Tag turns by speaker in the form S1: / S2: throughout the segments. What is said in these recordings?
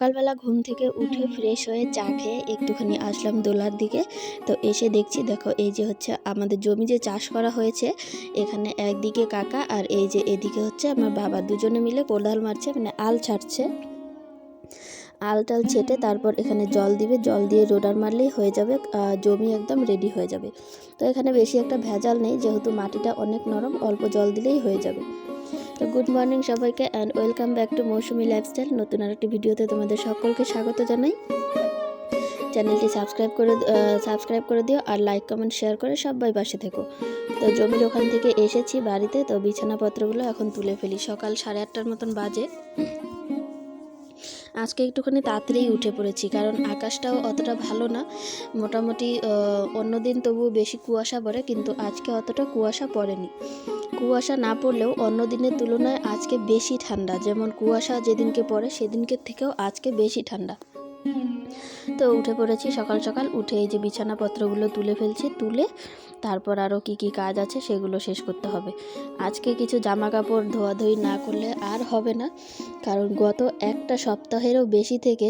S1: সকালবেলা ঘুম থেকে উঠে ফ্রেশ হয়ে চা খেয়ে একটুখানি আসলাম দোলার দিকে। তো এসে দেখছি, দেখো এই যে হচ্ছে আমাদের জমি যে চাষ করা হয়েছে, এখানে একদিকে কাকা আর এই যে এদিকে হচ্ছে আমার বাবা। দুজনে মিলে কোদাল মারছে মানে আল ছাড়ছে। আল টাল ছেটে তারপর এখানে জল দিবে, জল দিয়ে রোডার মারলেই হয়ে যাবে জমি একদম রেডি হয়ে যাবে। তো এখানে বেশি একটা ভেজাল নেই, যেহেতু মাটিটা অনেক নরম, অল্প জল দিলেই হয়ে যাবে। তো গুড মর্নিং সবাইকে and welcome back to Mousumi lifestyle নতুন আর আরেকটি ভিডিওতে তোমাদের সকলকে স্বাগত জানাই। চ্যানেলটি সাবস্ক্রাইব করে সাবস্ক্রাইব করে দিও আর লাইক কমেন্ট শেয়ার করে সবাই পাশে থেকো। তো জমির ওখান থেকে এসেছি বাড়িতে, তো বিছানাপত্রগুলো এখন তুলে ফেলি। সকাল সাড়ে আটটার মতন বাজে। আজকে একটুখানি তাড়াতাড়ি উঠে পড়েছি, কারণ আকাশটাও অতটা ভালো না। মোটামুটি অন্যদিন তবুও বেশি কুয়াশা পড়ে, কিন্তু আজকে অতটা কুয়াশা পড়েনি। কুয়াশা না পড়লেও অন্য দিনের তুলনায় আজকে বেশি ঠান্ডা। যেমন কুয়াশা যেদিনকে পড়ে সেদিনকে থেকেও আজকে বেশি ঠান্ডা। তো উঠে পড়েছি সকাল সকাল। উঠে এই যে বিছানাপত্রগুলো তুলে ফেলছি, তুলে তারপর আরও কি কি কাজ আছে সেগুলো শেষ করতে হবে। আজকে কিছু জামা কাপড় ধোয়াধুয়ি না করলে আর হবে না, কারণ গত একটা সপ্তাহেরও বেশি থেকে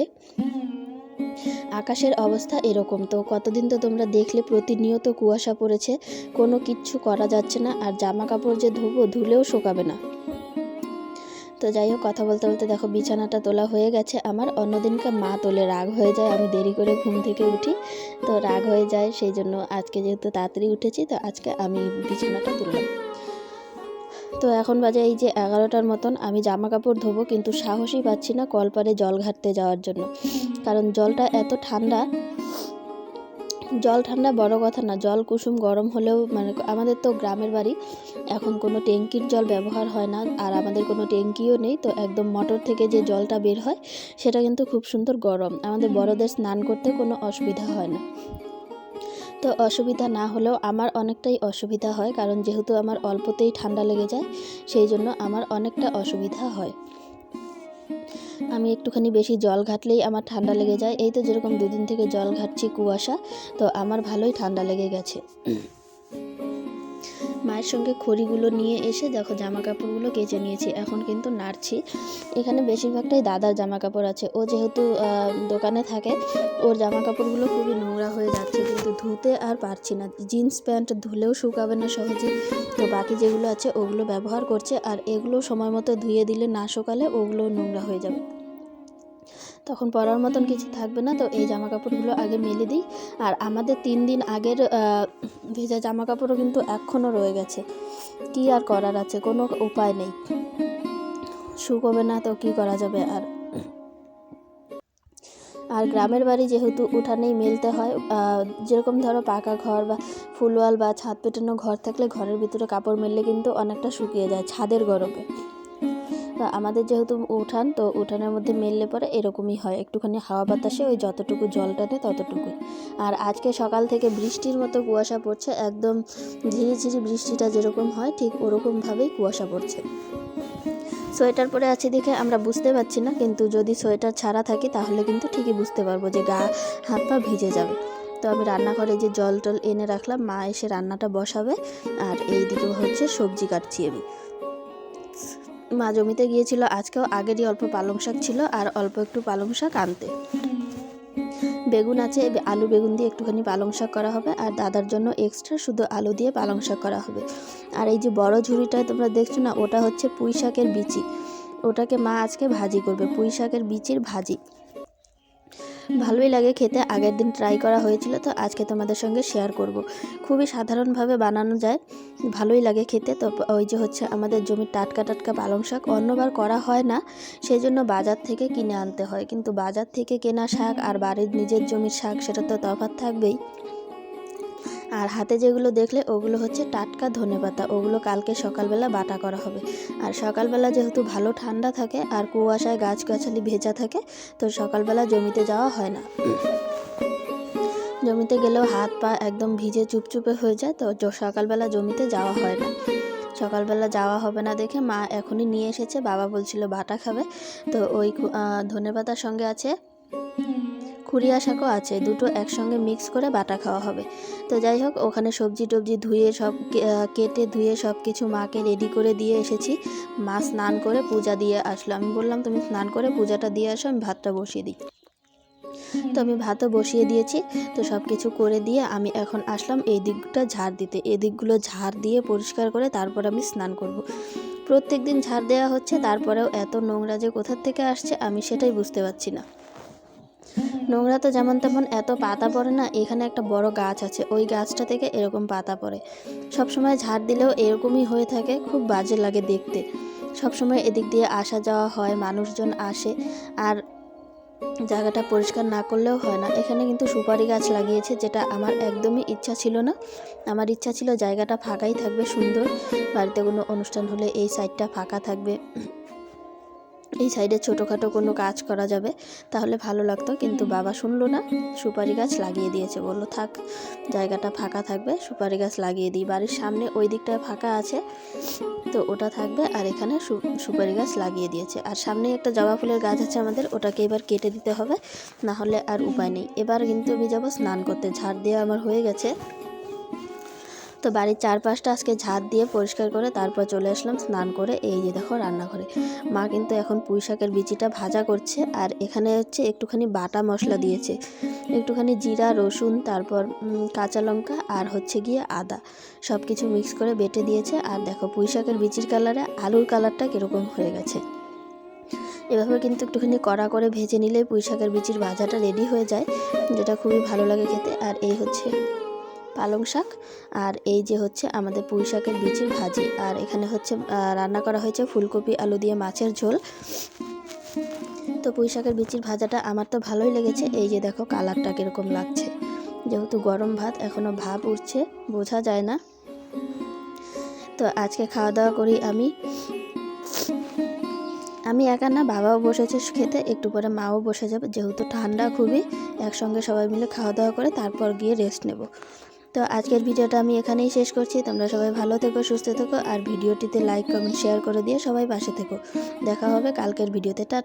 S1: আকাশের অবস্থা এরকম। তো কতদিন তো তোমরা দেখলে প্রতিনিয়ত কুয়াশা পড়েছে, কোনো কিচ্ছু করা যাচ্ছে না, আর জামা কাপড় যে ধুবো ধুলেও শোকাবে না। তো যাই হোক, কথা বলতে বলতে দেখো বিছানাটা তোলা হয়ে গেছে। আমার অন্যদিনকে মা তোলে রাগ হয়ে যায়, আমি দেরি করে ঘুম থেকে উঠি। তো রাগ হয়ে যায়, সেই জন্য আজকে যেহেতু তাড়াতাড়ি উঠেছি, তো আজকে আমি বিছানাটা তুললাম। তো এখন বাজে এই যে এগারোটার মতন, আমি জামা কাপড় ধোবো, কিন্তু সাহসই পাচ্ছি না কলপারে জল ঘাটতে যাওয়ার জন্য। কারণ জলটা এত ঠান্ডা জল ঠান্ডা বড় কথা না, জল কুসুম গরম হলেও মানে আমাদের তো গ্রামের বাড়ি, এখন কোনো ট্যাঙ্কির জল ব্যবহার হয় না আর আমাদের কোনো ট্যাঙ্কিও নেই, তো একদম মোটর থেকে যে জলটা বের হয়, সেটা কিন্তু খুব সুন্দর গরম। আমাদের বড়দের স্নান করতে কোনো অসুবিধা হয় না। তো অসুবিধা না হলেও আমার অনেকটাই অসুবিধা হয়, কারণ যেহেতু আমার অল্পতেই ঠান্ডা লেগে যায়, সেই জন্য আমার অনেকটা অসুবিধা হয়। আমি একটুখানি বেশি জল ঘাটলেই আমার ঠান্ডা লেগে যায়। এই তো যেরকম দুদিন থেকে জল ঘাটছি কুয়াশা, তো আমার ভালোই ঠান্ডা লেগে গেছে। মায়ের সঙ্গে খড়িগুলো নিয়ে এসে দেখো জামা কাপড়গুলো কেচে নিয়েছি, এখন কিন্তু নাড়ছি। এখানে বেশিরভাগটাই দাদার জামা কাপড় আছে। ও যেহেতু দোকানে থাকে, ওর জামা কাপড়গুলো খুবই নোংরা হয়ে যাচ্ছে, কিন্তু ধুতে আর পারছি না। জিন্স প্যান্ট ধুলেও শুকাবে না সহজে। তো বাকি যেগুলো আছে, ওগুলো ব্যবহার করছে, আর এগুলো সময় মতো ধুয়ে দিলে না শুকালে ওগুলো নোংরা হয়ে যাবে। তখন পরার মতন কিছু থাকবে না তো এই জামা কাপড়গুলো আগে মেলে দিই। আর আমাদের তিন দিন আগের ভেজা জামা কাপড়ও কিন্তু এখনও রয়ে গেছে। কি আর করার আছে? কোনো উপায় নেই। শুকোবে না তো কি করা যাবে আর? আর গ্রামের বাড়ি যেহেতু উঠানেই মেলতে হয় যেরকম ধরো পাকা ঘর বা ফুলওয়াল বা ছাদ পেটানো ঘর থাকলে ঘরের ভিতরে কাপড় মেললে কিন্তু অনেকটা শুকিয়ে যায় ছাদের গরমে। আমাদের যেহেতু উঠান, তো উঠানের মধ্যে মেললে পরে এরকমই হয়। একটুখানি হাওয়া বাতাসে ওই যতটুকু জল টানে ততটুকুই। আর আজকে সকাল থেকে বৃষ্টির মতো কুয়াশা পড়ছে, একদম ঝিরি ঝিরি বৃষ্টিটা যেরকম হয়, ঠিক ওরকমভাবেই কুয়াশা পড়ছে। সোয়েটার পরে আছি দেখে আমরা বুঝতে পারছি না, কিন্তু যদি সোয়েটার ছাড়া থাকি তাহলে কিন্তু ঠিকই বুঝতে পারব যে গা, হাত পা ভিজে যাবে। তো আমি রান্নাঘরে যে জল টল এনে রাখলাম, মা এসে রান্নাটা বসাবে, আর এই দিকে হচ্ছে সবজি কাটছি আমি। মা জমিতে গিয়েছিল, আজকেও আগেরই অল্প পালং শাক ছিল আর অল্প একটু পালং শাক আনতে। বেগুন আছে আলু বেগুন দিয়ে একটুখানি পালং শাক করা হবে আর দাদার জন্য এক্সট্রা শুধু আলু দিয়ে পালং শাক করা হবে। আর এই যে বড় ঝুড়িটা তোমরা দেখছ না, ওটা হচ্ছে পুঁই শাকের বিচি। ওটাকে মা আজকে ভাজি করবে, পুঁই শাকের বিচির ভাজি। ভালোই লাগে খেতে। আগের দিন ট্রাই করা হয়েছিল, তো আজকে তোমাদের সঙ্গে শেয়ার করব। খুবই সাধারণভাবে বানানো যায়, ভালোই লাগে খেতে। তো ওই যে হচ্ছে আমাদের জমির টাটকা টাটকা পালং শাক অন্যবার করা হয় না সেই জন্য বাজার থেকে কিনে আনতে হয়। কিন্তু বাজার থেকে কেনা শাক আর বাড়ির নিজের জমির শাক, সেটা তো তফাৎ থাকবেই। আর হাতে যেগুলো দেখলে ওগুলো হচ্ছে টাটকা ধনেপাতা ওগুলো কালকে সকালবেলা বাটা করা হবে। আর সকালবেলা যেহেতু ভালো ঠান্ডা থাকে আর কুয়াশায় গাছগাছালি ভেজা থাকে, তো সকালবেলা জমিতে যাওয়া হয় না। জমিতে গেলেও হাত পা একদম ভিজে চুপচুপে হয়ে যায়, তো সকালবেলা জমিতে যাওয়া হয় না। সকালবেলা যাওয়া হবে না দেখে মা এখনই নিয়ে এসেছে, বাবা বলছিল বাটা খাবে। তো ওই ধনে পাতার সঙ্গে আছে খুরিয়া শাকও আছে, দুটো একসঙ্গে মিক্স করে বাটা খাওয়া হবে। তো যাই হোক, ওখানে সবজি টবজি ধুয়ে সব কেটে ধুয়ে সব কিছু মাকে রেডি করে দিয়ে এসেছি। মা স্নান করে পূজা দিয়ে আসলো। আমি বললাম, তুমি স্নান করে পূজাটা দিয়ে আসো, আমি ভাতটা বসিয়ে দিই। তো আমি ভাতও বসিয়ে দিয়েছি। তো সব কিছু করে দিয়ে আমি এখন আসলাম এই দিকটা ঝাড় দিতে। এই দিকগুলো ঝাড় দিয়ে পরিষ্কার করে তারপর আমি স্নান করব। প্রত্যেক দিন ঝাড় দেওয়া হচ্ছে, তারপরেও এত নোংরা যে কোথার থেকে আসছে, আমি সেটাই বুঝতে পারছি না। নোংরা তো যেমন তেমন এত পাতা পড়ে না, এখানে একটা বড় গাছ আছে, ওই গাছটা থেকে এরকম পাতা পড়ে। সবসময় ঝাড় দিলেও এরকমই হয়ে থাকে, খুব বাজে লাগে দেখতে। সবসময় এদিক দিয়ে আসা যাওয়া হয়, মানুষজন আসে, আর জায়গাটা পরিষ্কার না করলেও হয় না। এখানে কিন্তু সুপারি গাছ লাগিয়েছে, যেটা আমার একদমই ইচ্ছা ছিল না। আমার ইচ্ছা ছিল জায়গাটা ফাঁকাই থাকবে, সুন্দর। বাড়িতে কোনো অনুষ্ঠান হলে এই সাইডটা ফাঁকা থাকবে। এই সাইডে ছোটোখাটো কোনো কাজ করা যাবে, তাহলে ভালো লাগতো, কিন্তু বাবা শুনলো না। সুপারি গাছ লাগিয়ে দিয়েছে, বলল, থাক, জায়গাটা ফাঁকা থাকবে, সুপারি গাছ লাগিয়ে দিই। বাড়ির সামনে ওই দিকটায় ফাঁকা আছে, তো ওটা থাকবে, আর এখানে সুপারি গাছ লাগিয়ে দিয়েছে। আর সামনে একটা জবা ফুলের গাছ আছে আমাদের, ওটাকে এবার কেটে দিতে হবে, না হলে আর উপায় নেই। এবার কিন্তু আমি যাব স্নান করতে। ঝাড় দেওয়া আমার হয়ে গেছে। তো বাড়ির চারপাশটা আজকে ঝাড় দিয়ে পরিষ্কার করে তারপর চলে আসলাম স্নান করে। এই যে দেখো রান্নাঘরে। মা কিন্তু এখন পুঁই শাকের বিচিটা ভাজা করছে আর এখানে হচ্ছে একটুখানি বাটা মশলা দিয়েছে। একটুখানি জিরা, রসুন, তারপর কাঁচা লঙ্কা আর হচ্ছে গিয়ে আদা। সব কিছু মিক্স করে বেটে দিয়েছে আর দেখো পুঁই শাকের বিচির কালারে আলুর কালারটা কীরকম হয়ে গেছে। এভাবে কিন্তু একটুখানি কড়া করে ভেজে নিলেই পুঁই শাকের বিচির ভাজাটা রেডি হয়ে যায়, যেটা খুবই ভালো লাগে খেতে। আর এই হচ্ছে পালং শাক আর এই যে হচ্ছে আমাদের পুঁই শাকের বিচির ভাজি। আর এখানে হচ্ছে রান্না করা হয়েছে ফুলকপি, আলু দিয়ে মাছের ঝোল। তো পুঁই শাকের বিচির ভাজাটা আমার তো ভালোই লেগেছে। এই যে দেখো কালারটা কীরকম লাগছে। যেহেতু গরম ভাত এখনও ভাব উঠছে, বোঝা যায় না। তো আজকে খাওয়া দাওয়া করি আমি। আমি একা না, বাবাও বসেছে খেতে, একটু পরে মাও বসে যাবে। যেহেতু ঠান্ডা খুবই, একসঙ্গে সবাই মিলে খাওয়া দাওয়া করে, তারপর গিয়ে রেস্ট নেব। তো আজকের ভিডিওটা আমি এখানেই শেষ করছি। তোমরা সবাই ভালো থেকো, সুস্থ থেকো, আর ভিডিওটিতে লাইক কমেন্ট শেয়ার করে দিয়ে সবাই পাশে থেকো। দেখা হবে কালকের ভিডিওতে। টাটা।